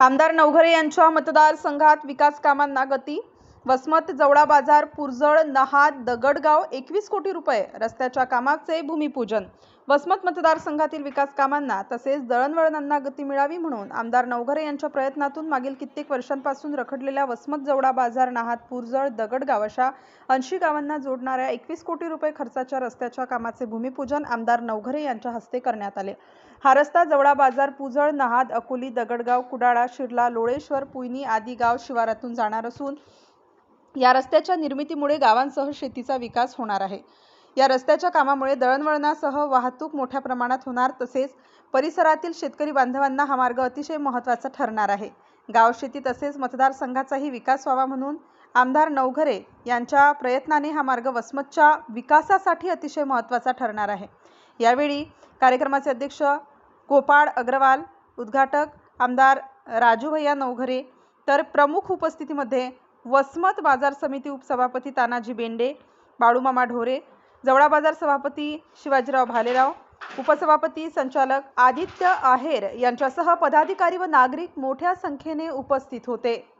आमदार नवघरे यांच्या मतदारसंघात विकास कामांना गती वसमत जवळा बाजार पुरजळ नहाद दगडगाव एकवीस कोटी रुपये रस्त्याच्या कामाचे भूमिपूजन. वसमत मतदारसंघातील विकास कामांना तसेच दळणवळणांना गती मिळावी म्हणून आमदार नवघरे यांच्या प्रयत्नातून मागील कित्येक वर्षांपासून रखडलेल्या वसमत जवळा बाजार नहात पुरजळ दगडगाव अशा ऐंशी गावांना जोडणाऱ्या एकवीस कोटी रुपये खर्चाच्या रस्त्याच्या कामाचे भूमिपूजन आमदार नवघरे यांच्या हस्ते करण्यात आले. हा रस्ता जवळा बाजार पुजळ नहाद अकोली दगडगाव कुडाळा शिरला लोळेश्वर पुयनी आदी गाव शिवारातून जाणार असून या रस्त्याच्या निर्मितीमुळे गावांसह शेतीचा विकास होणार आहे. या रस्त्याच्या कामामुळे दळणवळणासह वाहतूक मोठ्या प्रमाणात होणार तसेच परिसरातील शेतकरी बांधवांना हा मार्ग अतिशय महत्त्वाचा ठरणार आहे. गावशेती तसेच मतदारसंघाचाही विकास व्हावा म्हणून आमदार नवघरे यांच्या प्रयत्नाने हा मार्ग वसमतच्या विकासासाठी अतिशय महत्त्वाचा ठरणार आहे. यावेळी कार्यक्रमाचे अध्यक्ष गोपाळ अग्रवाल उद्घाटक आमदार राजू भैया नवघरे तर प्रमुख उपस्थितीमध्ये वसमत बाजार समिती उपसभापती तानाजी बेंडे बाळूमामा ढोरे जवळा बाजार सभापती शिवाजीराव भालेराव उपसभापती संचालक आदित्य आहेर यांच्यासह पदाधिकारी व नागरिक मोठ्या संख्येने उपस्थित होते.